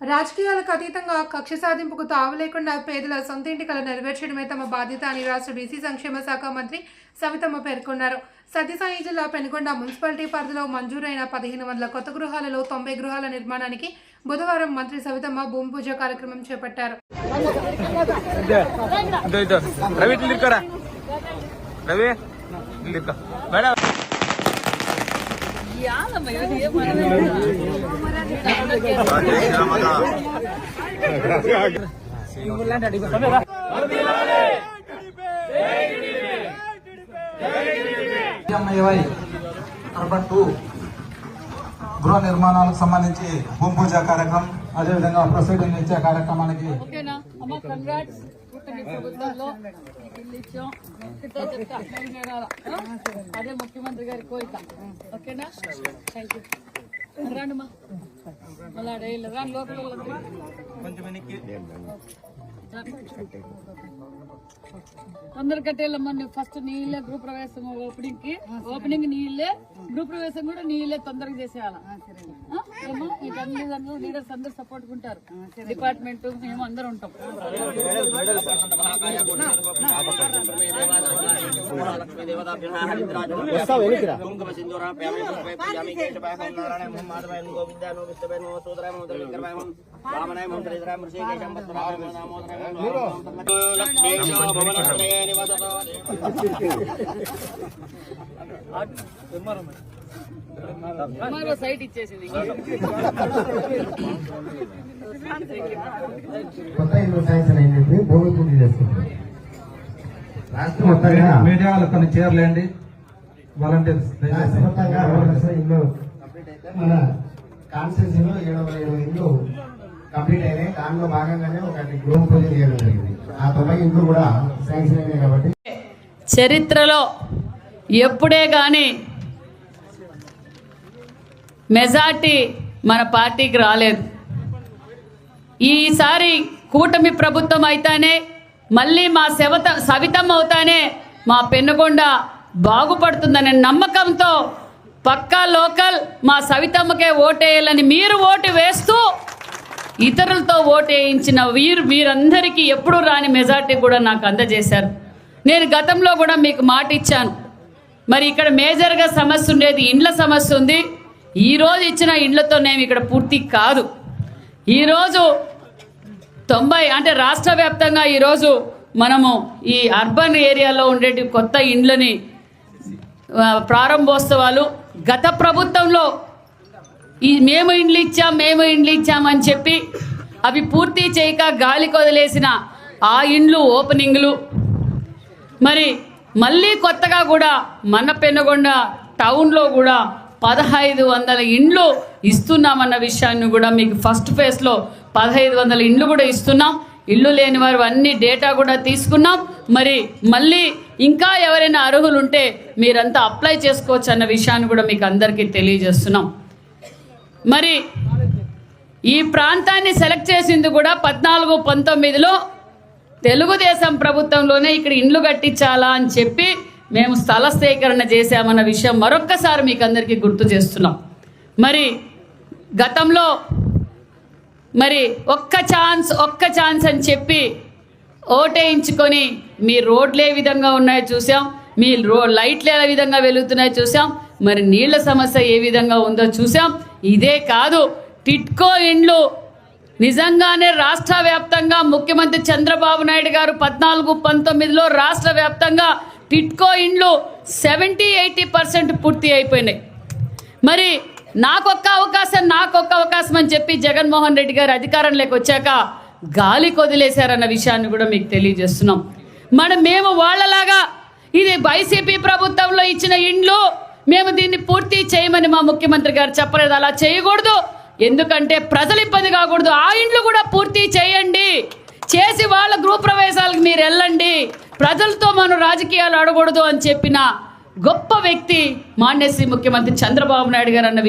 రాజకీయాలకు అతీతంగా కక్ష సాధింపుకు తావు లేకుండా పేదల సొంత ఇంటి నెరవేర్చడమే తమ బాధ్యత అని రాష్ట్ర బీసీ సంక్షేమ శాఖ మంత్రి సవితమ్మ పేర్కొన్నారు. సత్యసాయి జిల్లా పెనుకొండ మున్సిపాలిటీ పరిధిలో మంజూరైన పదిహేను వందల కొత్త గృహాలలో తొంభై గృహాల నిర్మాణానికి బుధవారం మంత్రి సవితమ్మ భూమి పూజ కార్యక్రమం చేపట్టారు. రవి అర్బన్ టూ గృహ నిర్మాణాలకు సంబంధించి భూమి పూజ కార్యక్రమం అదేవిధంగా ప్రొసీడింగ్ ఇచ్చే కార్యక్రమానికి ప్రభుత్వంలో ఇల్లు ఇచ్చాం చెప్తా అదే ముఖ్యమంత్రి గారి కోరిక. ఓకేనా? థ్యాంక్ యూ రండి మా మళ్ళీ లోపల తొందర కట్టేళ్ళమ్మా నువ్వు ఫస్ట్ నీళ్ళే గృహ ప్రవేశం ఓపెనింగ్కి. ఓపెనింగ్ నీళ్ళే గృహ ప్రవేశం కూడా నీళ్ళే తొందరగా చేసేయాలి? అందరూ లీడర్స్ అందరూ సపోర్ట్ ఉంటారు డిపార్ట్మెంట్ మేము అందరూ ఉంటాం. మరో సైట్ ఇచ్చేసింది. కొత్త ఇల్లు శాంక్షన్ భూమి పూజ రాష్ట్రం మొత్తంగా మీడియాలో కొన్ని చేరలేండి వాలంటీర్స్ రాష్ట్ర మొత్తంగా ఇల్లు మన కాన్స్టిట్యూన్సీలో ఏడు వందల ఏడు ఇల్లు కంప్లీట్ అయినాయి. దానిలో భాగంగానే ఒకటి గృహ పూజ చేయడం జరిగింది. ఆ తొంభై ఇండ్లు కూడా శాంక్షన్ అయినాయి కాబట్టి చరిత్రలో ఎప్పుడే కానీ మెజార్టీ మన పార్టీకి రాలేదు. ఈసారి కూటమి ప్రభుత్వం అయితేనే మళ్ళీ మా సెవత సవితం అవుతానే మా పెన్నుగొండ బాగుపడుతుందనే నమ్మకంతో పక్కా లోకల్ మా సవితమ్మకే ఓటేయాలని మీరు ఓటు వేస్తూ ఇతరులతో ఓటు వేయించిన వీరు వీరందరికీ ఎప్పుడు రాని మెజార్టీ కూడా నాకు అందజేశారు. నేను గతంలో కూడా మీకు మాట ఇచ్చాను మరి ఇక్కడ మేజర్గా సమస్య ఉండేది ఇండ్ల సమస్య ఉంది. ఈరోజు ఇచ్చిన ఇండ్లతోనేమి ఇక్కడ పూర్తి కాదు. ఈరోజు తొంభై అంటే రాష్ట్ర వ్యాప్తంగా ఈరోజు మనము ఈ అర్బన్ ఏరియాలో ఉండేటి కొత్త ఇండ్లని ప్రారంభోత్సవాలు. గత ప్రభుత్వంలో ఈ మేము ఇండ్లు ఇచ్చాం మేము ఇండ్లు ఇచ్చామని చెప్పి అవి పూర్తి చేయక గాలి కొదిలేసిన ఆ ఇండ్లు ఓపెనింగ్లు. మరి మళ్ళీ కొత్తగా కూడా మన పెనుగొండ టౌన్లో కూడా పదహైదు వందల ఇండ్లు ఇస్తున్నామన్న విషయాన్ని కూడా మీకు ఫస్ట్ ఫేజ్లో పదహైదు వందల ఇండ్లు కూడా ఇస్తున్నాం. ఇల్లు లేని వారు అన్ని డేటా కూడా తీసుకున్నాం. మరి మళ్ళీ ఇంకా ఎవరైనా అర్హులు ఉంటే మీరంతా అప్లై చేసుకోవచ్చు అన్న విషయాన్ని కూడా మీకు అందరికీ తెలియజేస్తున్నాం. మరి ఈ ప్రాంతాన్ని సెలెక్ట్ చేసింది కూడా పద్నాలుగు పంతొమ్మిదిలో తెలుగుదేశం ప్రభుత్వంలోనే ఇక్కడ ఇండ్లు కట్టించాలా అని చెప్పి మేము స్థల సేకరణ చేశామన్న విషయం మరొక్కసారి మీకు అందరికీ గుర్తు చేస్తున్నాం. మరి గతంలో మరి ఒక్క ఛాన్స్ ఒక్క ఛాన్స్ అని చెప్పి ఓటేయించుకొని మీ రోడ్లు ఏ విధంగా ఉన్నాయో చూసాం మీ రో లైట్లు ఏ విధంగా వెలుగుతున్నాయో చూసాం మరి నీళ్ళ సమస్య ఏ విధంగా ఉందో చూసాం ఇదే కాదు టిట్కో ఇండ్లు నిజంగానే రాష్ట్ర వ్యాప్తంగా ముఖ్యమంత్రి చంద్రబాబు నాయుడు గారు పద్నాలుగు పంతొమ్మిదిలో రాష్ట్ర వ్యాప్తంగా టిట్కో ఇండ్లు సెవెంటీ ఎయిటీ పర్సెంట్ పూర్తి అయిపోయినాయి. మరి నాకొక్క అవకాశం నాకొక్క అవకాశం అని చెప్పి జగన్మోహన్ రెడ్డి గారు అధికారంలోకి వచ్చాక గాలి కొదిలేశారన్న విషయాన్ని కూడా మీకు తెలియజేస్తున్నాం. మనం మేము వాళ్ళలాగా ఇది వైసీపీ ప్రభుత్వంలో ఇచ్చిన ఇండ్లు మేము దీన్ని పూర్తి చేయమని మా ముఖ్యమంత్రి గారు చెప్పలేదు. అలా చేయకూడదు. ఎందుకంటే ప్రజలు ఇబ్బంది కాకూడదు. ఆ ఇండ్లు కూడా పూర్తి చేయండి. చేసి వాళ్ళ గృహ ప్రవేశాలకు మీరు వెళ్ళండి. ప్రజలతో మనం రాజకీయాలు ఆడకూడదు అని చెప్పిన గొప్ప వ్యక్తి మాన్యశ్రీ ముఖ్యమంత్రి చంద్రబాబు నాయుడు గారు అన్న